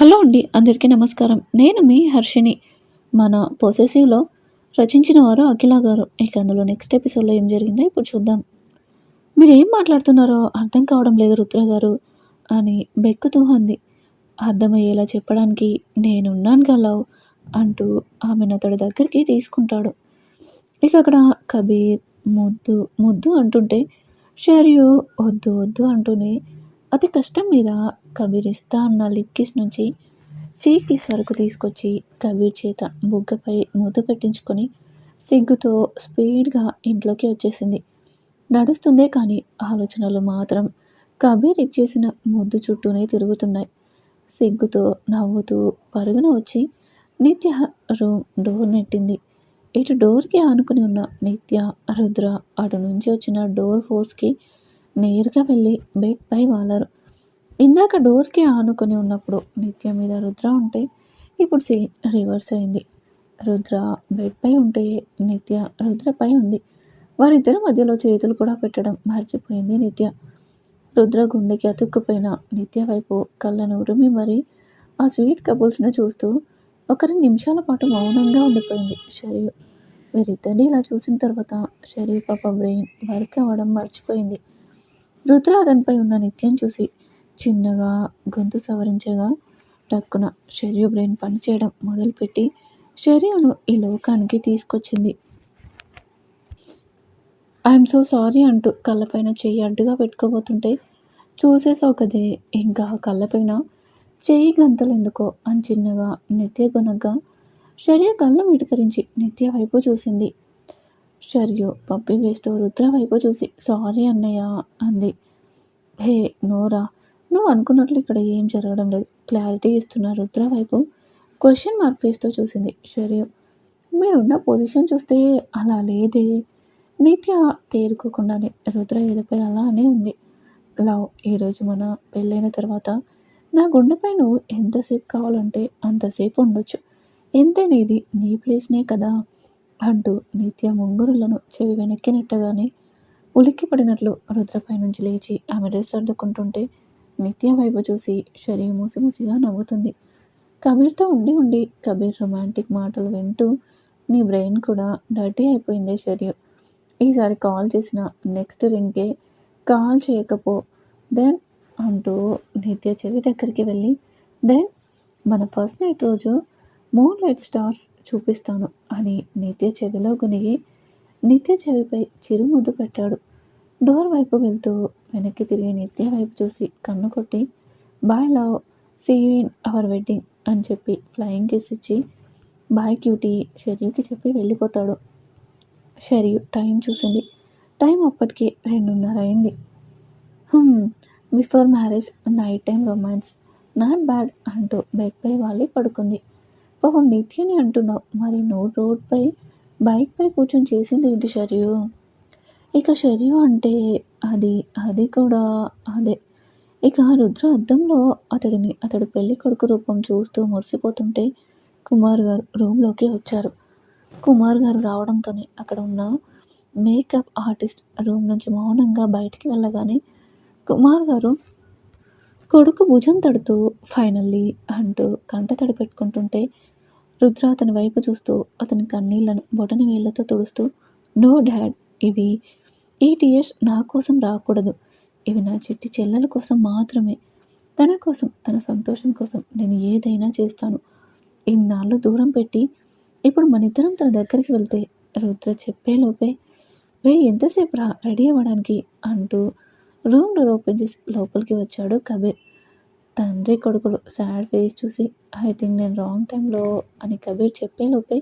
Hello అండి అందరికీ నమస్కారం. నేను మీ హర్షిని మన పొసెసివ్లో రచించిన వారు అఖిల గారు. ఇక అందులో నెక్స్ట్ ఎపిసోడ్లో ఏం జరిగిందో ఇప్పుడు చూద్దాం. మీరు ఏం మాట్లాడుతున్నారో అర్థం కావడం లేదు రుద్ర గారు అని బెక్కుతూ అంది. అర్థమయ్యేలా చెప్పడానికి నేనున్నాను గలవు అంటూ ఆమెను అతడి దగ్గరికి తీసుకుంటాడు. ఇక అక్కడ కబీర్ ముద్దు ముద్దు అంటుంటే షర్యు వద్దు వద్దు అంటూనే అతి కష్టం మీద కబీర్ ఇస్తా అన్న లిప్ కిస్ నుంచి చీక్ కిస్ వరకు తీసుకొచ్చి కబీర్ చేత బుగ్గపై ముద్దు పెట్టించుకొని సిగ్గుతో స్పీడ్గా ఇంట్లోకి వచ్చేసింది. నడుస్తుందే కానీ ఆలోచనలు మాత్రం కబీర్ ఇచ్చేసిన ముద్దు చుట్టూనే తిరుగుతున్నాయి. సిగ్గుతో నవ్వుతూ పరుగున వచ్చి నిత్య రూమ్ డోర్ నెట్టింది. ఇటు డోర్కి ఆనుకుని ఉన్న నిత్య రుద్ర అటు నుంచి వచ్చిన డోర్ ఫోర్స్కి నేరుగా వెళ్ళి బెడ్పై వాలారు. ఇందాక డోర్కి ఆనుకొని ఉన్నప్పుడు నిత్య మీద రుద్ర ఉంటే ఇప్పుడు సీన్ రివర్స్ అయింది. రుద్ర బెడ్పై ఉంటే నిత్య రుద్రపై ఉంది. వారిద్దరి మధ్యలో చేతులు కూడా పెట్టడం మర్చిపోయింది నిత్య. రుద్ర గుండెకి అతుక్కుపోయిన నిత్య వైపు కళ్ళను ఉరిమి మరి ఆ స్వీట్ కపుల్స్ని చూస్తూ ఒకరి నిమిషాల పాటు మౌనంగా ఉండిపోయింది షరీఫ్. వీరిద్దరిని ఇలా చూసిన తర్వాత షరీఫ్ పాప బ్రెయిన్ వర్క్ అవ్వడం మర్చిపోయింది. రుద్ర అతనిపై ఉన్న నిత్యం చూసి చిన్నగా గొంతు సవరించగా టక్కున షరియు బ్రెయిన్ పనిచేయడం మొదలుపెట్టి షరియును ఈ లోకానికి తీసుకొచ్చింది. ఐఎమ్ సో సారీ అంటూ కళ్ళపైన చెయ్యి అడ్డుగా పెట్టుకోబోతుంటే చూసేసావు ఇంకా కళ్ళపైన చెయ్యి గంతలు ఎందుకో అని చిన్నగా నిత్య గుణగ్గా షర్య కళ్ళు మిటకరించి నిత్య వైపు చూసింది. షర్యు పప్పి వేస్తూ రుద్ర వైపు చూసి సారీ అన్నయ్య అంది. హే నోరా నువ్వు అనుకున్నట్లు ఇక్కడ ఏం జరగడం లేదు. క్లారిటీ ఇస్తున్న రుద్ర వైపు క్వశ్చన్ మార్క్ ఫేస్తో చూసింది. షరియు మీరున్న పొజిషన్ చూస్తే అలా లేదే. నిత్య తేరుకోకుండానే రుద్ర ఎదుపై అలానే ఉంది. లవ్ ఈరోజు మన పెళ్ళైన తర్వాత నా గుండెపై నువ్వు ఎంతసేపు కావాలంటే అంతసేపు ఉండొచ్చు. ఎంతైనా ఇది నీ ప్లేస్నే కదా అంటూ నిత్య ముంగురులను చెవి వెనక్కినట్టుగానే ఉలిక్కిపడినట్లు ఉలిక్కి పడినట్లు రుద్రపై నుంచి లేచి ఆమె డ్రెస్ సర్దుకుంటుంటే నిత్య వైపు చూసి షరీర్ మూసిమూసిగా నవ్వుతుంది. కబీర్తో ఉండి ఉండి కబీర్ రొమాంటిక్ మాటలు వింటూ నీ బ్రెయిన్ కూడా డర్టీ అయిపోయిందే షరీర్ ఈసారి కాల్ చేసిన నెక్స్ట్ రింగ్కే కాల్ చేయకపో. దెన్ అంటూ నిత్య చెవి దగ్గరికి వెళ్ళి దెన్ మన ఫస్ట్ నైట్ రోజు మూన్ లైట్ స్టార్స్ చూపిస్తాను అని నిత్య చెవిలో గునిగి నిత్య చెవిపై చిరుముద్దు పెట్టాడు. డోర్ వైపు వెళ్తూ వెనక్కి తిరిగి నిత్య వైపు చూసి కన్ను కొట్టి bye love see you in our wedding అని చెప్పి ఫ్లయింగ్ కిస్ ఇచ్చి బాయ్ క్యూటీ షర్యూకి చెప్పి వెళ్ళిపోతాడు. షర్యూ టైం చూసింది. టైం అప్పటికే రెండున్నర అయింది. Before marriage night time romance not bad అంటూ బెడ్పై వాలి పడుకుంది. పాపం నిత్యని అంటున్నావు మరి నో రోడ్పై బైక్పై కూర్చొని చేసింది ఏంటి షర్యూ? ఇక షరియు అంటే అది అది కూడా అదే. ఇక రుద్ర అద్దంలో అతడిని అతడు పెళ్ళి కొడుకు రూపం చూస్తూ మురిసిపోతుంటే కుమార్ గారు రూమ్లోకి వచ్చారు. కుమార్ గారు రావడంతోనే అక్కడ ఉన్న మేకప్ ఆర్టిస్ట్ రూమ్ నుంచి మౌనంగా బయటికి వెళ్ళగానే కుమార్ గారు కొడుకు భుజం తడుతూ ఫైనల్లీ అంటూ కంట తడి పెట్టుకుంటుంటే రుద్ర అతని వైపు చూస్తూ అతని కన్నీళ్ళను బొటని వేళ్ళతో తుడుస్తూ నో డాడ్ ఇవి ఈ టీయర్స్ నా కోసం రాకూడదు. ఇవి నా చిట్టి చెల్లెల కోసం మాత్రమే. తన కోసం తన సంతోషం కోసం నేను ఏదైనా చేస్తాను. ఇన్నాళ్ళు దూరం పెట్టి ఇప్పుడు మన ఇద్దరం తన దగ్గరికి వెళ్తే రుద్ర చెప్పేలోపే రే ఎంతసేపు రా? రెడీ అవ్వడానికి? అంటూ రూమ్ డోర్ ఓపెన్ చేసి లోపలికి వచ్చాడు కబీర్. తండ్రి కొడుకులు సాడ్ ఫేస్ చూసి ఐ థింక్ నేను రాంగ్ టైంలో అని కబీర్ చెప్పేలోపే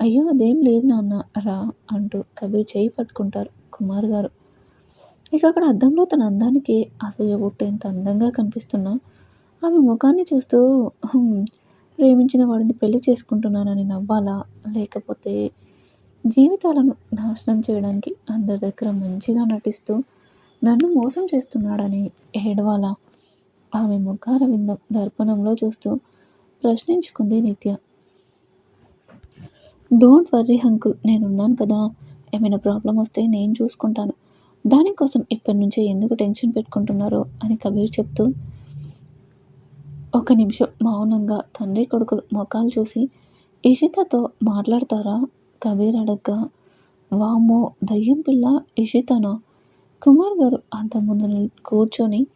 అయ్యో అదేం లేదు నాన్న రా అంటూ కబీర్ చేయి పట్టుకుంటారు కుమార్ గారు. ఇక అక్కడ అద్దంలో తన అందానికి అసూయ పుట్టేంత అందంగా కనిపిస్తున్నా ఆమె ముఖాన్ని చూస్తూ ప్రేమించిన వాడిని పెళ్ళి చేసుకుంటున్నానని నవ్వాలా? లేకపోతే జీవితాలను నాశనం చేయడానికి అందరి దగ్గర మంచిగా నటిస్తూ నన్ను మోసం చేస్తున్నాడని ఏడవాలా? ఆమె ముఖార విందం దర్పణంలో చూస్తూ ప్రశ్నించుకుంది నిత్య. డోంట్ వర్రీ అంకుల్ నేనున్నాను కదా. ఏమైనా ప్రాబ్లం వస్తే నేను చూసుకుంటాను. దానికోసం ఇప్పటి నుంచే ఎందుకు టెన్షన్ పెట్టుకుంటున్నారో అని కబీర్ చెప్తూ ఒక నిమిషం మౌనంగా తండ్రి కొడుకులు ముఖాలు చూసి ఇషితతో మాట్లాడతారా? కబీర్ అడగ్గా వామ్మో దయ్యం పిల్ల ఇషితనా? కుమార్ గారు అంత ముందు కూర్చొని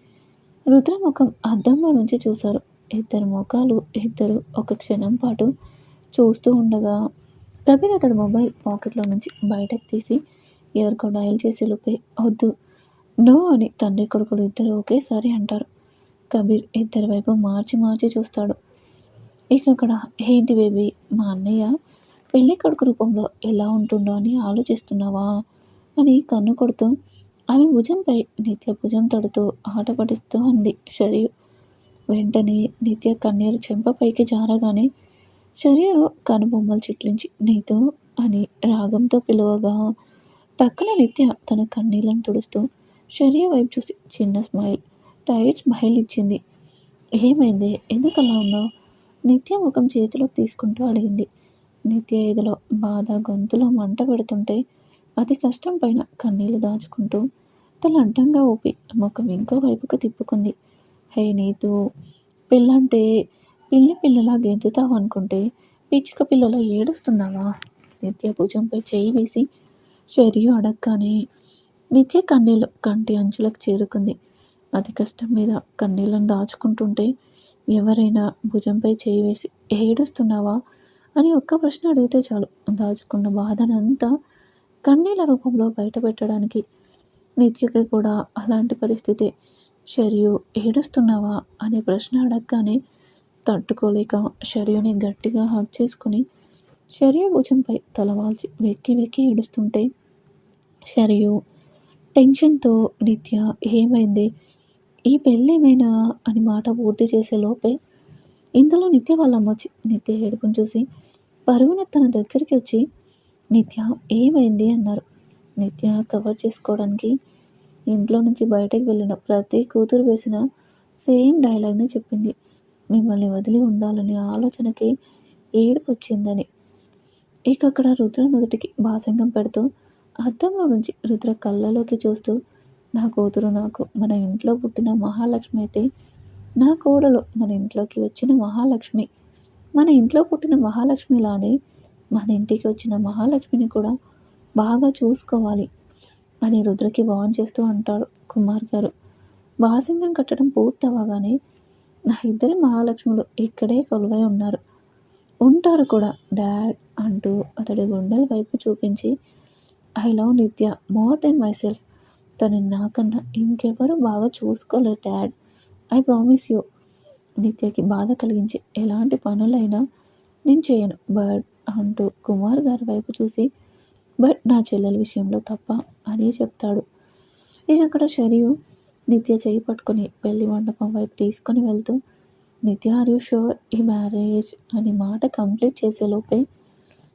రుద్రముఖం అద్దంలో నుంచి చూశారు. ఇద్దరు ముఖాలు ఇద్దరు ఒక క్షణం పాటు చూస్తూ ఉండగా కబీర్ అతడు మొబైల్ పాకెట్లో నుంచి బయటకు తీసి ఎవరికో డయల్ చేసి లోపే వద్దు నో అని తండ్రి కొడుకులు ఇద్దరు ఒకేసారి అంటారు. కబీర్ ఇద్దరి వైపు మార్చి మార్చి చూస్తాడు. ఇక అక్కడ ఏంటి బేబీ మా అన్నయ్య పెళ్ళి కొడుకు రూపంలో ఎలా ఉంటుండో అని ఆలోచిస్తున్నావా? అని కన్ను కొడుతూ ఆమె భుజంపై నిత్య భుజం తడుతూ ఆట పడిస్తూ అంది షరియు వెంటనే నిత్య కన్నీరు చెంపపైకి జారగానే షరియు కనుబొమ్మలు చిట్లించి నీతో అని రాగంతో పిలువగా టక్కన నిత్య తన కన్నీళ్ళను తుడుస్తూ షరియు వైపు చూసి చిన్న స్మైల్ టైట్ స్మైల్ ఇచ్చింది. ఏమైంది? ఎందుకు అలా ఉన్నావు? నిత్య ముఖం చేతిలోకి తీసుకుంటూ అడిగింది. నిత్య ఇదిలో బాధ గొంతులో మంట పెడుతుంటే అతి కష్టం పైన కన్నీళ్ళు దాచుకుంటూ తల అడ్డంగా ఊపి ముఖం ఇంకో వైపుకు తిప్పుకుంది. హే నీతు పిల్లంటే పిల్లి పిల్లలా గెంతుతావు అనుకుంటే పిచ్చుక పిల్లలో ఏడుస్తున్నావా? నిత్య భుజంపై చేయి వేసి చెరియు అడగగానే నిత్య కన్నీళ్ళు కంటి అంచులకు చేరుకుంది. అతి కష్టం మీద కన్నీళ్ళను దాచుకుంటుంటే ఎవరైనా భుజంపై చేయి వేసి ఏడుస్తున్నావా అని ఒక్క ప్రశ్న అడిగితే చాలు. దాచుకున్న బాధనంతా కన్నీళ్ళ రూపంలో బయటపెట్టడానికి నిత్యకి కూడా అలాంటి పరిస్థితి షరియు ఏడుస్తున్నావా అనే ప్రశ్న అడగగానే తట్టుకోలేక శర్యుని గట్టిగా హక్ చేసుకుని షరియు భుజంపై తలవాల్చి వెక్కి వెక్కి ఏడుస్తుంటే శర్యు టెన్షన్తో నిత్య ఏమైంది? ఈ పెళ్ళేమైనా? అని మాట పూర్తి చేసే లోపే ఇంతలో నిత్య వాళ్ళ అమ్మొచ్చి నిత్య ఏడుపును చూసి పరుగున తన దగ్గరికి వచ్చి నిత్య ఏమైంది? అన్నారు. నిత్య కవర్ చేసుకోవడానికి ఇంట్లో నుంచి బయటకు వెళ్ళిన ప్రతి కూతురు వేసిన సేమ్ డైలాగ్ని చెప్పింది. మిమ్మల్ని వదిలి ఉండాలనే ఆలోచనకి ఏడుపు వచ్చిందని. ఇక అక్కడ రుద్ర నుదుటికి భాసంగం పెడుతూ అద్దంలో నుంచి రుద్ర కళ్ళలోకి చూస్తూ నా కూతురు నాకు మన ఇంట్లో పుట్టిన మహాలక్ష్మి అయితే నా కోడలు మన ఇంట్లోకి వచ్చిన మహాలక్ష్మి. మన ఇంట్లో పుట్టిన మహాలక్ష్మిలానే మన ఇంటికి వచ్చిన మహాలక్ష్మిని కూడా బాగా చూసుకోవాలి అని రుద్రకి వాన్ చేస్తూ అంటారు కుమార్ గారు. భాసంగం కట్టడం పూర్తవగానే నా ఇద్దరి మహాలక్ష్ములు ఇక్కడే కొలువై ఉన్నారు. ఉంటారు కూడా. డాడ్ అంటూ అతడి గుండెల వైపు చూపించి I love Nithya more than myself తను నాకన్నా ఇంకెవరు బాగా చూసుకోలేరు డాడ్. I promise you. నిత్యకి బాధ కలిగించి ఎలాంటి పనులైనా నేను చేయను బట్ అంటూ కుమార్ గారి వైపు చూసి బట్ నా చెల్లెల విషయంలో తప్ప అని చెప్తాడు. ఇక అక్కడ షరియు నిత్య చేయి పట్టుకొని పెళ్ళి మండపం వైపు తీసుకొని వెళ్తూ నిత్య ఆర్ యూ షూర్ ఈ మ్యారేజ్? అని మాట కంప్లీట్ చేసేలోపే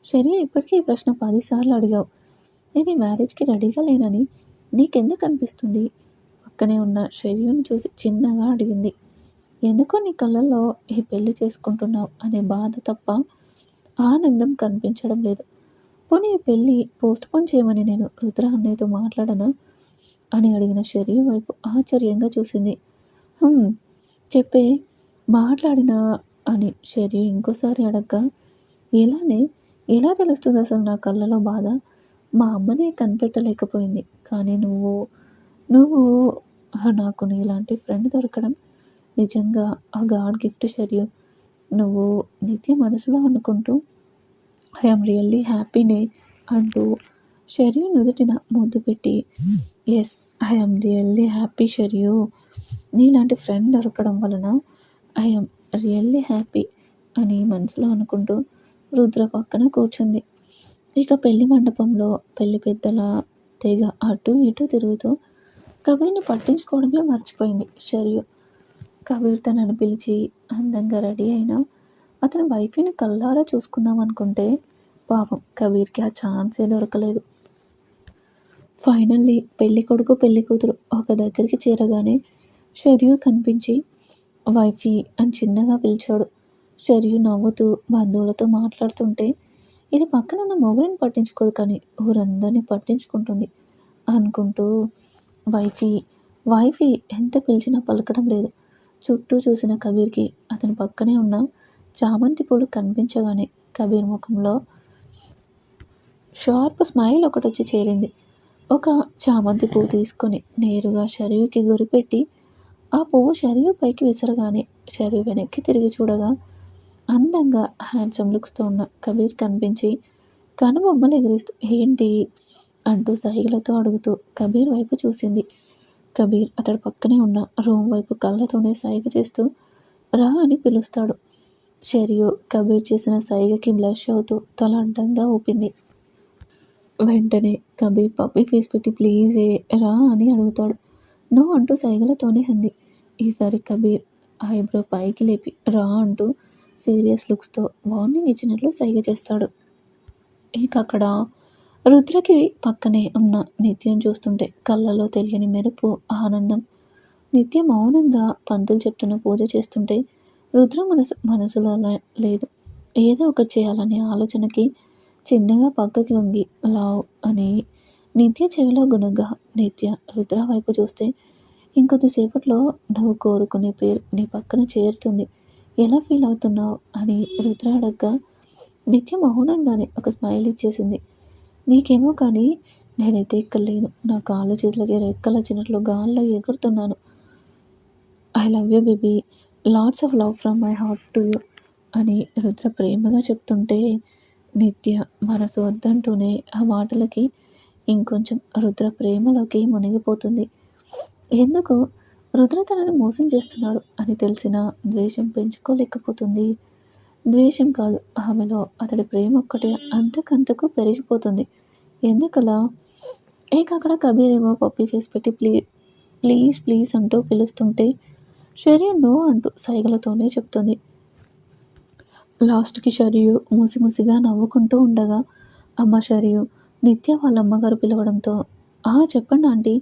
శరీ ఇప్పటికీ ఈ ప్రశ్న పదిసార్లు అడిగావు. నేను ఈ మ్యారేజ్కి రెడీగా లేనని నీకెందుకు అనిపిస్తుంది? పక్కనే ఉన్న శరీరం చూసి చిన్నగా అడిగింది. ఎందుకో నీ కళ్ళల్లో ఈ పెళ్ళి చేసుకుంటున్నావు? అనే బాధ తప్ప ఆనందం కనిపించడం లేదు. పోనీ ఈ పెళ్ళి పోస్ట్ పోన్ చేయమని నేను రుద్ర అన్నయ్యతో మాట్లాడనా? అని అడిగిన షర్యు వైపు ఆశ్చర్యంగా చూసింది. చెప్పే మాట్లాడినా అని షర్యు ఇంకోసారి అడగ్గా. ఎలానే ఎలా తెలుస్తుంది అసలు నా కళ్ళలో బాధ? మా అమ్మనే కనిపెట్టలేకపోయింది. కానీ నువ్వు నువ్వు నాకు నీలాంటి ఫ్రెండ్ దొరకడం నిజంగా ఆ గాడ్ గిఫ్ట్ షర్యు. నువ్వు నిత్య మనసులో అనుకుంటూ ఐఎమ్ రియల్లీ హ్యాపీనే అంటూ షర్యు నుదుటిన ముద్దు పెట్టి yes I'm really happy Sharyu నీలాంటి ఫ్రెండ్ దొరకడం వలన ఐఎమ్ రియల్లీ హ్యాపీ అని మనసులో అనుకుంటూ రుద్ర పక్కన కూర్చుంది. ఇక పెళ్ళి మండపంలో పెళ్ళి పెద్దల తెగ అటు ఇటు తిరుగుతూ కబీర్ని పట్టించుకోవడమే మర్చిపోయింది షరియు. కబీర్ తనను పిలిచి అందంగా రెడీ అయినా అతని వైఫ్ని కల్లారా చూసుకుందాం అనుకుంటే పాపం కబీర్కి ఆ ఛాన్సే దొరకలేదు. ఫైనల్లీ పెళ్ళి కొడుకు పెళ్ళి కూతురు ఒక దగ్గరికి చేరగానే షర్యు కనిపించి వైఫీ అని చిన్నగా పిలిచాడు. షర్యు నవ్వుతూ బంధువులతో మాట్లాడుతుంటే ఇది పక్కన ఉన్న మొగుడిని పట్టించుకోదు కానీ ఊరందరినీ పట్టించుకుంటుంది అనుకుంటూ వైఫీ వైఫీ ఎంత పిలిచినా పలకడం లేదు. చుట్టూ చూసిన కబీర్కి అతని పక్కనే ఉన్న చామంతి పూలు కనిపించగానే కబీర్ ముఖంలో షార్ప్ స్మైల్ ఒకటి వచ్చి చేరింది. ఒక చామంతి పువ్వు తీసుకొని నేరుగా షరీఫ్కి గురిపెట్టి ఆ పువ్వు షరీఫ్ పైకి విసరగానే షరీఫ్ వెనక్కి తిరిగి చూడగా అందంగా హ్యాండ్సమ్ లుక్స్తో ఉన్న కబీర్ కనిపించి కనుబొమ్మలు ఎగిరిస్తూ ఏంటి? అంటూ సైగలతో అడుగుతూ కబీర్ వైపు చూసింది. కబీర్ అతడు పక్కనే ఉన్న రూమ్ వైపు కళ్ళతోనే సైగ చేస్తూ రా అని పిలుస్తాడు. షరియు కబీర్ చేసిన సైగకి బ్లష్ అవుతూ తల అండంగా ఊపింది. వెంటనే కబీర్ పప్పి ఫేస్ పెట్టి ప్లీజ్ రా అని అడుగుతాడు. నో అంటూ సైగలతోనే అంది. ఈసారి కబీర్ ఐబ్రో పైకి లేపి రా అంటూ సీరియస్ లుక్స్తో వార్నింగ్ ఇచ్చినట్లు సైగ చేస్తాడు. ఇక అక్కడ రుద్రకి పక్కనే ఉన్న నిత్యం చూస్తుంటే కళ్ళలో తెలియని మెరుపు ఆనందం. నిత్యం మౌనంగా పంతులు చెప్తున్న పూజ చేస్తుంటే రుద్ర మనసు మనసులో లేదు. ఏదో ఒకటి చేయాలనే ఆలోచనకి చిన్నగా పక్కకి వంగి లావ్ అని నిత్య చెవిలో గుణగా నిత్య రుద్ర వైపు చూస్తే ఇంకొద్దిసేపట్లో నువ్వు కోరుకునే పేరు నీ పక్కన చేరుతుంది. ఎలా ఫీల్ అవుతున్నావు? అని రుద్ర అడగ్గా నిత్య మౌనంగానే ఒక స్మైల్ ఇచ్చేసింది. నీకేమో కానీ నేనైతే ఇక్కడ లేను. నా కాళ్ళు చేతులకి రెక్కలు వచ్చినట్లు గాల్లో ఎగురుతున్నాను. I love you baby lots of love from my heart to you అని రుద్ర ప్రేమగా చెప్తుంటే నిత్య మనసు వద్దంటూనే ఆ మాటలకి ఇంకొంచెం రుద్ర ప్రేమలోకి మునిగిపోతుంది. ఎందుకు? రుద్ర తనని మోసం చేస్తున్నాడు అని తెలిసిన ద్వేషం పెంచుకోలేకపోతుంది. ద్వేషం కాదు ఆమెలో అతడి ప్రేమ ఒక్కటే అంతకంతకు పెరిగిపోతుంది. ఎందుకలా? ఇక అక్కడ కబీర్ ఏమో పప్పి ఫేస్ పెట్టి ప్లీ ప్లీజ్ ప్లీజ్ అంటూ పిలుస్తుంటే షరియు నో అంటూ సైగలతోనే చెప్తుంది. లాస్ట్కి షరియు ముసిముసిగా నవ్వుకుంటూ ఉండగా అమ్మ షరియు నిత్య వాళ్ళ అమ్మగారు పిలవడంతో ఆ చెప్పండి ఆంటీ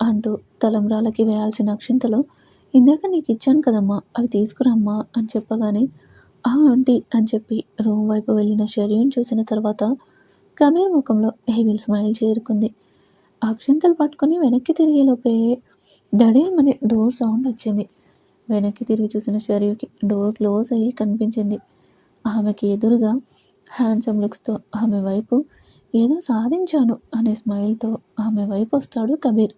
అంటూ తలంబ్రాలకి వేయాల్సిన అక్షింతలు ఇందాక నీకు ఇచ్చాను కదమ్మా అవి తీసుకురమ్మా అని చెప్పగానే ఆ ఆంటీ అని చెప్పి రూమ్ వైపు వెళ్ళిన షర్యూని చూసిన తర్వాత కబీర్ ముఖంలో హెవీల్ స్మైల్ చేరుకుంది. అక్షింతలు పట్టుకొని వెనక్కి తిరిగేలోపే దడేమని డోర్ సౌండ్ వచ్చింది. వెనక్కి తిరిగి చూసిన షర్యూకి డోర్ క్లోజ్ అయ్యి కనిపించింది. ఆమెకి ఎదురుగా హ్యాండ్సమ్ లుక్స్తో ఆమె వైపు ఏదో సాధించాను అనే స్మైల్తో ఆమె వైపు వస్తాడు కబీర్.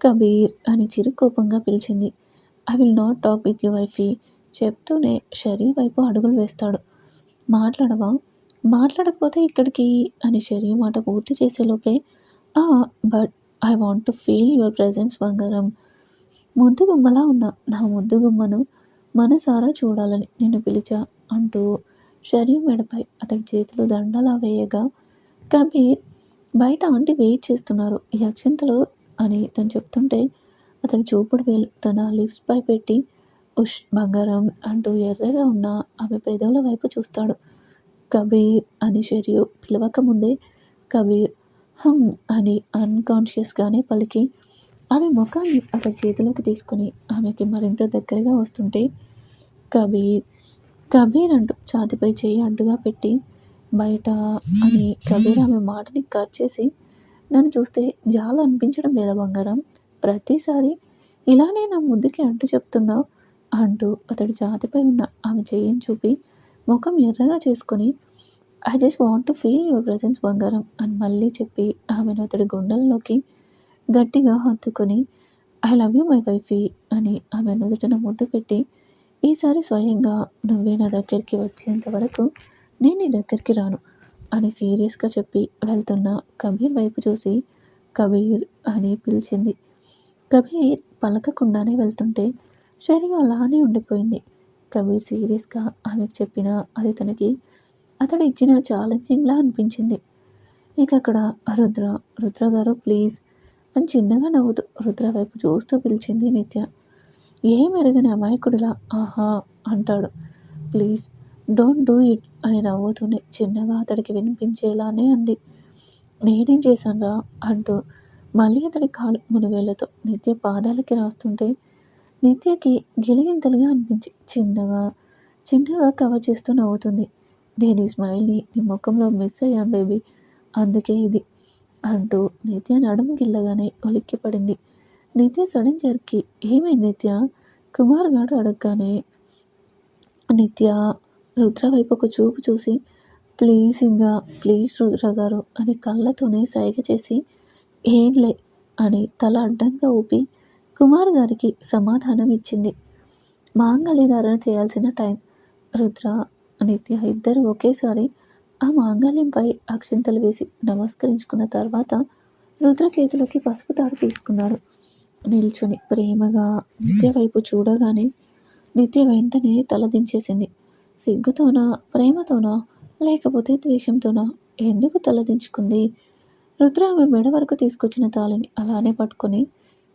కబీర్ అని చిరుకోపంగా పిలిచింది. I will not talk with you wifey చెప్తూనే షరీ వైపు అడుగులు వేస్తాడు. మాట్లాడవా? మాట్లాడకపోతే ఇక్కడికి అని షరీ మాట పూర్తి చేసేలోపే but I want to feel your presence బంగారం. ముద్దు గుమ్మలా ఉన్న నా ముద్దు గుమ్మను మనసారా చూడాలని నేను పిలిచా అంటూ షరీ మెడపై అతడి చేతులు దండలా వేయగా కబీర్ బయట ఆంటీ వెయిట్ చేస్తున్నారు. ఈ అక్షంతలు అని తను చెప్తుంటే అతను చూపుడు వేలు తన లిప్స్ పై పెట్టి ఉష్ బంగారం అంటూ ఎర్రగా ఉన్న ఆమె పెదవుల వైపు చూస్తాడు. కబీర్ అని షరియు పిలవక ముందే కబీర్ హమ్ అని అన్కాన్షియస్గానే పలికి ఆమె ముఖాన్ని అతడి చేతిలోకి తీసుకుని ఆమెకి మరింత దగ్గరగా వస్తుంటే కబీర్ కబీర్ అంటూ ఛాతిపై చేయి అడ్డుగా పెట్టి బయట అని కబీర్ ఆమె మాటని కట్ చేసి నన్ను చూస్తే జాల అనిపించడం లేదా బంగారం? ప్రతిసారి ఇలానే నా ముద్దుకి అడ్డు చెప్తున్నావు అంటూ అతడి జాతిపై ఉన్న ఆమె చెయ్యిని చూపి ముఖం ఎర్రగా చేసుకొని I just want to feel your presence బంగారం అని మళ్ళీ చెప్పి ఆమెను అతడి గుండెల్లోకి గట్టిగా హత్తుకొని I love you my wifey అని ఆమె నుదుటిన ముద్దు పెట్టి ఈసారి స్వయంగా నువ్వే నా దగ్గరికి వచ్చేంత వరకు నేను నీ దగ్గరికి రాను అని సీరియస్గా చెప్పి వెళ్తున్న కబీర్ వైపు చూసి కబీర్ అని పిలిచింది. కబీర్ పలకకుండానే వెళ్తుంటే శరీరం అలానే ఉండిపోయింది. కబీర్ సీరియస్గా ఆమెకు చెప్పిన అది తనకి అతడు ఇచ్చిన ఛాలెంజింగ్లా అనిపించింది. ఇక అక్కడ రుద్ర రుద్ర గారు ప్లీజ్ అని చిన్నగా నవ్వుతూ రుద్ర వైపు చూస్తూ పిలిచింది నిత్య. ఏమెరగని అమాయకుడిలా? ఆహా అంటాడు. ప్లీజ్ డోంట్ డూ ఇట్ అని నవ్వుతూనే చిన్నగా అతడికి వినిపించేలానే అంది. నేనేం చేశానురా? అంటూ మళ్ళీ అతడి కాలు మునివేళ్ళతో నిత్య పాదాలకి రాస్తుంటే నిత్యకి గిలిగింతలుగా అనిపించి చిన్నగా చిన్నగా కవర్ చేస్తూ నవ్వుతుంది. నేను ఈ స్మైల్ని నీ ముఖంలో మిస్ అయ్యాను బేబీ అందుకే ఇది అంటూ నిత్య నడుము గిల్లగానే ఒలిక్కిపడింది. నిత్య సడన్ జర్కి ఏమైంది నిత్య? కుమార్ గారు అడగగానే నిత్య రుద్ర వైపు ఒక చూపు చూసి ప్లీజ్ ఇంకా ప్లీజ్ రుద్ర గారు అని కళ్ళతోనే సైగ చేసి ఏంలే అని తల అడ్డంగా ఊపి కుమార్ గారికి సమాధానం ఇచ్చింది మాంగళ్యధారణ చేయాల్సిన టైం. రుద్ర నిత్య ఇద్దరు ఒకేసారి ఆ మాంగళ్యంపై అక్షింతలు వేసి నమస్కరించుకున్న తర్వాత రుద్ర చేతిలోకి పసుపు తాడు తీసుకున్నాడు. నిల్చుని ప్రేమగా నిత్య వైపు చూడగానే నిత్య వెంటనే తలదించేసింది సిగ్గుతోనా ప్రేమతోనా లేకపోతే ద్వేషంతోనా? ఎందుకు తలదించుకుంది రుద్ర ఆమె మెడ వరకు తీసుకొచ్చిన తాళిని అలానే పట్టుకొని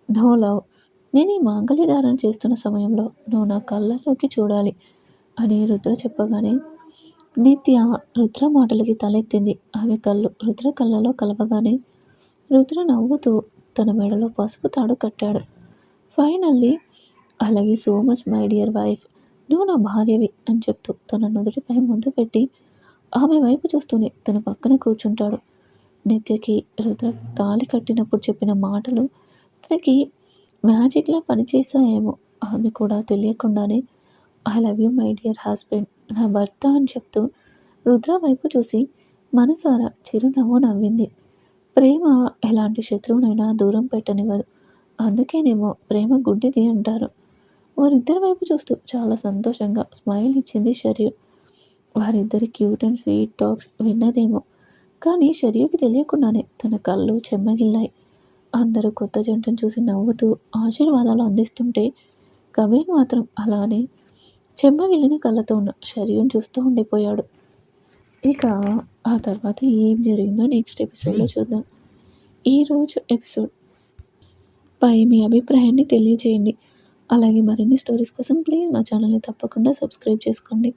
నో లవ్ నేను ఈ మాంగళ్య ధారణ చేస్తున్న సమయంలో నువ్వు నా కళ్ళలోకి చూడాలి అని రుద్ర చెప్పగానే నిత్య రుద్ర మాటలకి తలెత్తింది. ఆమె కళ్ళు రుద్ర కళ్ళలో కలవగానే రుద్ర నవ్వుతూ తన మెడలో పసుపు తాడు కట్టాడు. Finally I love you so much my dear wife. నువ్వు నా భార్యవి అని చెప్తూ తన నుదుటిపై ముందు పెట్టి ఆమె వైపు చూస్తూనే తన పక్కన కూర్చుంటాడు. నిత్యకి రుద్ర తాలి కట్టినప్పుడు చెప్పిన మాటలు తనకి మ్యాజిక్లా పనిచేసాయేమో ఆమె కూడా తెలియకుండానే I love you my dear husband. నా భర్త అని చెప్తూ రుద్ర వైపు చూసి మనసారా చిరునవ్వు నవ్వింది. ప్రేమ ఎలాంటి శత్రువునైనా దూరం పెట్టనివ్వదు. అందుకేనేమో ప్రేమ గుడ్డిది అంటారు. వారిద్దరి వైపు చూస్తూ చాలా సంతోషంగా స్మైల్ ఇచ్చింది షర్యు. వారిద్దరి క్యూట్ అండ్ స్వీట్ టాక్స్ విన్నదేమో. కానీ షర్యుకి తెలియకుండానే తన కళ్ళు చెమ్మగిల్లాయి. అందరూ కొత్త జంటను చూసి నవ్వుతూ ఆశీర్వాదాలు అందిస్తుంటే కబీర్ మాత్రం అలానే చెమ్మగిలిన కళ్ళతో ఉన్న శరీరం చూస్తూ ఉండిపోయాడు. ఇక ఆ తర్వాత ఏం జరిగిందో నెక్స్ట్ ఎపిసోడ్లో చూద్దాం. ఈరోజు ఎపిసోడ్ పై మీ అభిప్రాయాన్ని తెలియజేయండి. అలాగే మరిన్ని స్టోరీస్ కోసం ప్లీజ్ మా ఛానల్ని తప్పకుండా సబ్స్క్రైబ్ చేసుకోండి.